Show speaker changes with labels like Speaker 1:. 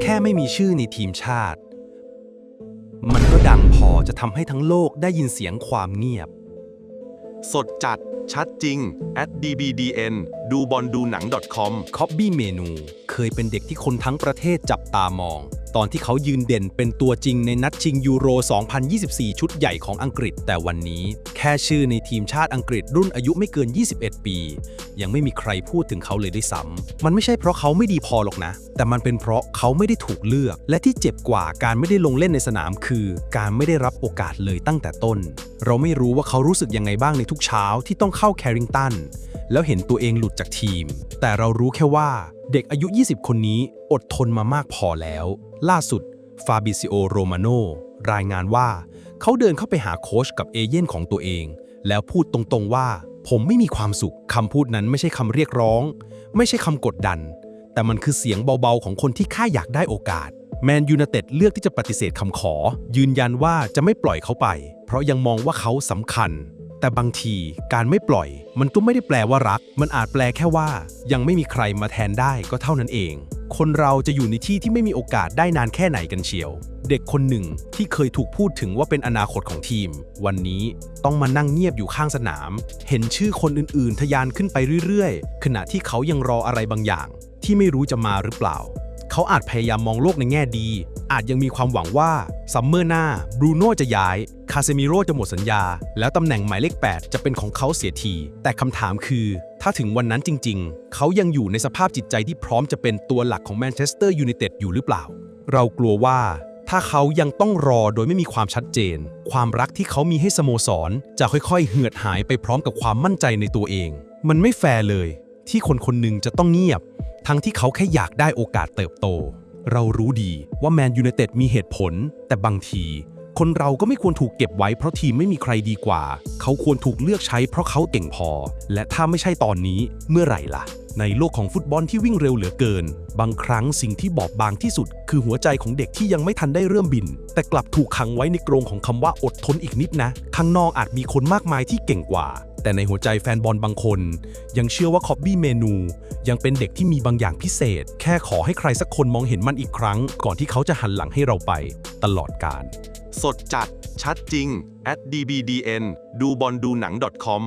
Speaker 1: แค่ไม่มีชื่อในทีมชาติ มันก็ดังพอจะทำให้ทั้งโลกได้ยินเสียงความเงียบ
Speaker 2: สดจัด ชัดจริง at dbdn ดูบอลดูหนัง .com
Speaker 1: คอบบี้เมนู เคยเป็นเด็กที่คนทั้งประเทศจับตามอง ตอนที่เขายืนเด่นเป็นตัวจริงในนัดชิงยูโร 2024 ชุดใหญ่ของอังกฤษ แต่วันนี้แค่ชื่อในทีมชาติอังกฤษรุ่นอายุไม่เกิน 21 ปี ยังไม่มีใครพูดถึงเขาเลยด้วยซ้ำมันไม่ใช่เพราะเขาไม่ดีพอหรอกนะ แต่มันเป็นเพราะเขาไม่ได้ถูกเลือก และที่เจ็บกว่าการไม่ได้ลงเล่นในสนามคือ การไม่ได้รับโอกาสเลยตั้งแต่ต้น เราไม่รู้ว่าเขารู้สึกยังไงบ้างในทุกเช้าที่ต้องเข้าแคริงตันแล้วเห็นตัวเองหลุดจากทีม แต่เรารู้แค่ว่า เด็กอายุ 20 คนนี้อดทนมามากพอแล้ว ล่าสุด ฟาบิซิโอ โรมาโน รายงานว่า เขาเดินเข้าไปหาโค้ชกับเอเย่นของตัวเอง แล้วพูดตรงๆว่า ผมไม่มีความสุข คำพูดนั้นไม่ใช่คำเรียกร้อง ไม่ใช่คำกดดัน แต่มันคือเสียงเบาๆ ของคนที่ค่อยากได้โอกาส แมนยูไนเต็ดเลือกที่จะปฏิเสธคำขอ ยืนยันว่าจะไม่ปล่อยเขาไป เพราะยังมองว่าเขาสำคัญ แต่บางทีการไม่ปล่อย มันก็ไม่ได้แปลว่ารัก มันอาจแปลแค่ว่า ยังไม่มีใครมาแทนได้ก็เท่านั้นเอง คนเราจะอยู่ในที่ที่ไม่มีโอกาสได้นานแค่ไหนกันเชียว เด็กคนหนึ่งที่เคยถูกพูดถึงว่าเป็นอนาคตของทีม วันนี้ต้องมานั่งเงียบอยู่ข้างสนาม เห็นชื่อคนอื่นๆ ทะยานขึ้นไปเรื่อยๆ ขณะที่เขายังรออะไรบางอย่าง ที่ไม่รู้จะมาหรือเปล่า เขาอาจพยายามมองโลกในแง่ดี อาจยังมีความหวังว่าซัมเมอร์หน้าบรูโน่จะย้าย คาเซมิโร่จะหมดสัญญา แล้วตำแหน่งหมายเลข 8 จะเป็นของเขาเสียที แต่คำถามคือ ถ้าถึงวันนั้นจริง ๆ เขายังอยู่ในสภาพจิตใจที่พร้อมจะเป็นตัวหลักของแมนเชสเตอร์ยูไนเต็ดอยู่หรือเปล่า เรากลัวว่าถ้าเขายังต้องรอโดยไม่มีความชัดเจน ความรักที่เขามีให้สโมสร จะค่อยๆ เหือดหายไปพร้อมกับความมั่นใจในตัวเอง มันไม่แฟร์เลย ที่คนคนหนึ่งจะต้องเงียบ ทั้งที่เขาแค่อยากได้โอกาสเติบโต เรารู้ดีว่าแมนยูไนเต็ดมีเหตุผล แต่บางที คนเราก็ไม่ควรถูกเก็บไว้เพราะทีมไม่มีใครดีกว่า เขาควรถูกเลือกใช้เพราะเขาเก่งพอ และถ้าไม่ใช่ตอนนี้เมื่อไหร่ล่ะ ในโลกของฟุตบอลที่วิ่งเร็วเหลือเกิน บางครั้งสิ่งที่บอบบางที่สุด คือหัวใจของเด็กที่ยังไม่ทันได้เริ่มบิน แต่กลับถูกขังไว้ในกรงของคำว่าอดทนอีกนิดนะ ข้างนอกอาจมีคนมากมายที่เก่งกว่า แต่ในหัวใจแฟนบอลบางคน ยังเชื่อว่าคอบบี้เมนูยังเป็นเด็กที่มีบางอย่างพิเศษ แค่ขอให้ใครสักคนมองเห็นมันอีกครั้ง ก่อนที่เขาจะหันหลังให้เราไปตลอดกาล
Speaker 2: สดจัด ชัดจริง at dbdn ดูบอลดูหนัง .com